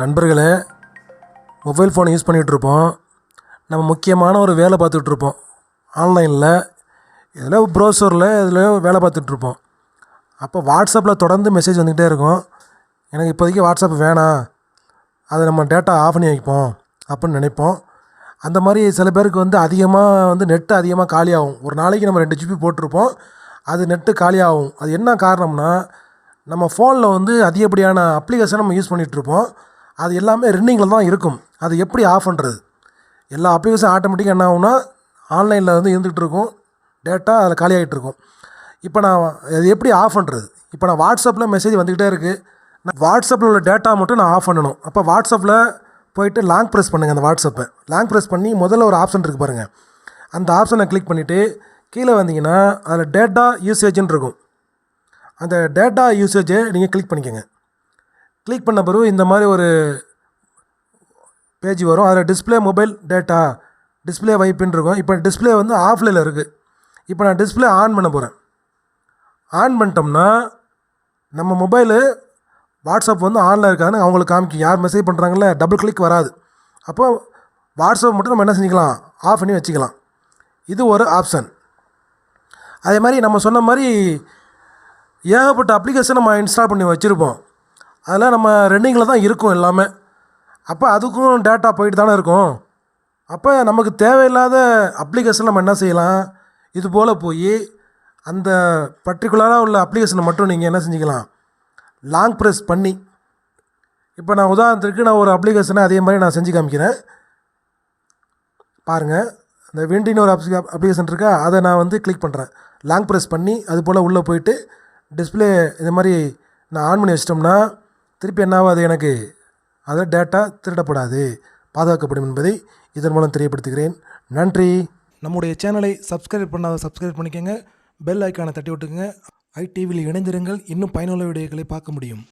நண்பர்களே mobile phone use பண்ணிகிட்ருப்போம் நம்ம முக்கியமான ஒரு வேலை பார்த்துட்ருப்போம் ஆன்லைனில் இதில் ப்ரௌசரில் இதில் வேலை பார்த்துட்ருப்போம் அப்போ வாட்ஸ்அப்பில் தொடர்ந்து மெசேஜ் வந்துக்கிட்டே இருக்கும். எனக்கு இப்போதைக்கு வாட்ஸ்அப் வேணாம். அதை நம்ம டேட்டா ஆஃப் பண்ணி வைப்போம் அப்படின்னு நினைப்போம். அந்த மாதிரி சில பேருக்கு வந்து அதிகமாக வந்து நெட்டு அதிகமாக காலியாகும். ஒரு நாளைக்கு நம்ம ரெண்டு ஜிபி போட்டிருப்போம். அது நெட்டு காலியாகும். அது என்ன காரணம்னா நம்ம ஃபோனில் வந்து அதிகப்படியான அப்ளிகேஷன் நம்ம யூஸ் பண்ணிகிட்ருப்போம் அது எல்லாமே ரன்னிங்கில் தான் இருக்கும். அது எப்படி ஆஃப் பண்ணுறது எல்லா அப்ளிகேஷன் ஆட்டோமேட்டிக்காக என்ன ஆகும்னா ஆன்லைனில் வந்து இருந்துகிட்டு இருக்கும். டேட்டா அதில் காலியாகிட்டு இருக்கும். இப்போ நான் அது எப்படி ஆஃப் பண்ணுறது இப்போ நான் வாட்ஸ்அப்பில் மெசேஜ் வந்துக்கிட்டே இருக்குது நான் வாட்ஸ்அப்பில் உள்ள டேட்டா மட்டும் நான் ஆஃப் பண்ணணும். அப்போ வாட்ஸ்அப்பில் போயிட்டு லாங் ப்ரெஸ் பண்ணுங்கள் அந்த வாட்ஸ்அப்பை லாங் ப்ரெஸ் பண்ணி முதல்ல ஒரு ஆப்ஷன் இருக்குது பாருங்கள் அந்த ஆப்ஷனை கிளிக் பண்ணிவிட்டு கீழே வந்தீங்கன்னா அதில் டேட்டா யூசேஜ்னு இருக்கும். அந்த டேட்டா யூசேஜை நீங்கள் கிளிக் பண்ணிக்கோங்க. கிளிக் பண்ண பிறகு இந்த மாதிரி ஒரு பேஜ் வரும். அதில் டிஸ்பிளே மொபைல் டேட்டா டிஸ்பிளே வைப்புன்னு இருக்கும். இப்போ டிஸ்பிளே வந்து ஆஃப்லைனில் இருக்குது இப்போ நான் டிஸ்பிளே ஆன் பண்ண போகிறேன் ஆன் பண்ணிட்டோம்னா நம்ம மொபைலு வாட்ஸ்அப் வந்து ஆனில் இருக்காதுன்னு அவங்களுக்கு காமிக்கும். யார் மெசேஜ் பண்ணுறாங்களே டபுள் கிளிக் வராது. அப்போ வாட்ஸ்அப் மட்டும் நம்ம என்ன செஞ்சுக்கலாம்? ஆஃப் பண்ணி வச்சுக்கலாம். இது ஒரு ஆப்ஷன் அதே மாதிரி நம்ம சொன்ன மாதிரி ஏகப்பட்ட அப்ளிகேஷன் நம்ம இன்ஸ்டால் பண்ணி வச்சுருப்போம். அதெல்லாம் நம்ம ரன்னிங்கில் தான் இருக்கும் எல்லாமே. அப்போ அதுக்கும் டேட்டா போயிட்டு தானே இருக்கும். அப்போ நமக்கு தேவையில்லாத அப்ளிகேஷன் நம்ம என்ன செய்யலாம்? இது போல் போய் அந்த பர்டிகுலராக உள்ள அப்ளிகேஷனை மட்டும் நீங்கள் என்ன செஞ்சுக்கலாம்? லாங் ப்ரெஸ் பண்ணி இப்போ நான் உதாரணத்துக்கு நான் ஒரு அப்ளிகேஷனை அதே மாதிரி நான் செஞ்சு காமிக்கிறேன். பாருங்கள் இந்த விண்டின்னு ஒரு அப்ளி அப்ளிகேஷன் இருக்கா? அதை நான் வந்து கிளிக் பண்ணுறேன் லாங் ப்ரெஸ் பண்ணி அது போல் உள்ளே போயிட்டு டிஸ்ப்ளே இது மாதிரி நான் ஆன் பண்ணி வச்சிட்டோம்னா திருப்பி என்ன ஆகாது எனக்கு? அதில் டேட்டா திருடப்படாது. பாதுகாக்கப்படும் என்பதை இதன் மூலம் தெரியப்படுத்துகிறேன். நன்றி. நம்முடைய சேனலை சப்ஸ்கிரைப் பண்ணாத சப்ஸ்கிரைப் பண்ணிக்கோங்க. பெல் ஐக்கானை தட்டி விட்டுக்குங்க ஐடிவியில் இணைந்திருங்கள். இன்னும் பயனுள்ள வீடியோக்களை பார்க்க முடியும்.